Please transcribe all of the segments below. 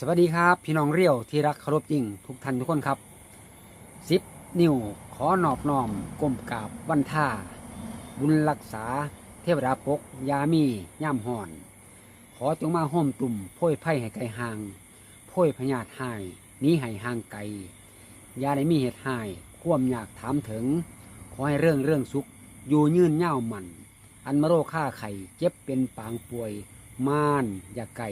สวัสดีครับ พี่น้องเรียวที่รักเคารพยิ่งทุกท่านทุกคนครับสิบนิ้วขอนอบน้อมก้มกราบวันท่า บุญรักษา เทวดาปก ยามีย่ำห่อน ขอจงมาห้มตุ่มโพ้ยไพ่ให้ไกลห่างโพ้ยพญาตหายนี้ให้ห่างไกลยาได้มีเหตุหายควมอยากถามถึง ขอให้เรื่องเรื่องสุข อยู่ยืนเย่ามัน อันมโรค่าไข่เจ็บเป็นปางป่วย ม่านอย่าไก่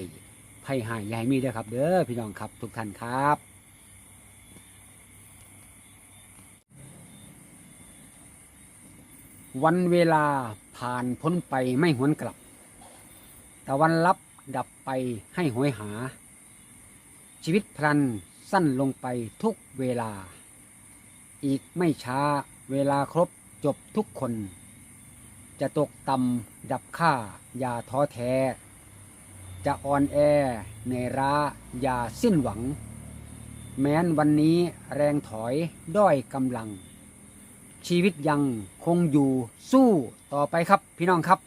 ไพ่หายยายมีด้อครับ เด้อพี่น้องครับทุกท่านครับวันเวลาผ่านพ้นไปไม่หวนกลับแต่วันลับดับไปให้หวยหา ชีวิตพลันสั้นลงไปทุกเวลา อีกไม่ช้าเวลาครบจบทุกคน จะตกต่ำดับค่าอย่าท้อแท้ จะอ่อนแอเหนื่อยล้าอย่าสิ้นหวัง แม้นวันนี้แรงถอยด้อยกำลัง ชีวิตยังคงอยู่สู้ต่อไปครับพี่น้องครับ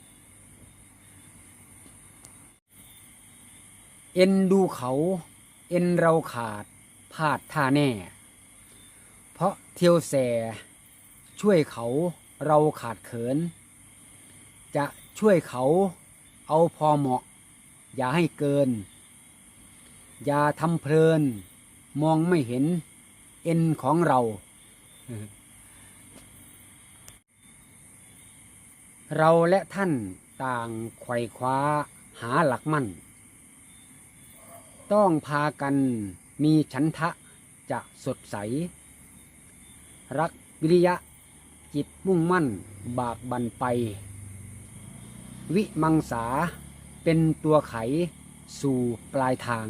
เอ็นดูเขาเอ็นเราขาดพลาดท่าแน่ เพราะเที่ยวแส ช่วยเขาเราขาดเขิน จะช่วยเขาเอาพอเหมาะ อย่าให้เกิน อย่าทำเพลิน มองไม่เห็นเอ็นของเรา เราและท่านต่างไขว่คว้าหาหลักมั่น ต้องพากันมีฉันทะจะสดใส รักวิริยะจิตมุ่งมั่นบากบันไป วิมังสา เป็นตัวไขสู่ปลายทาง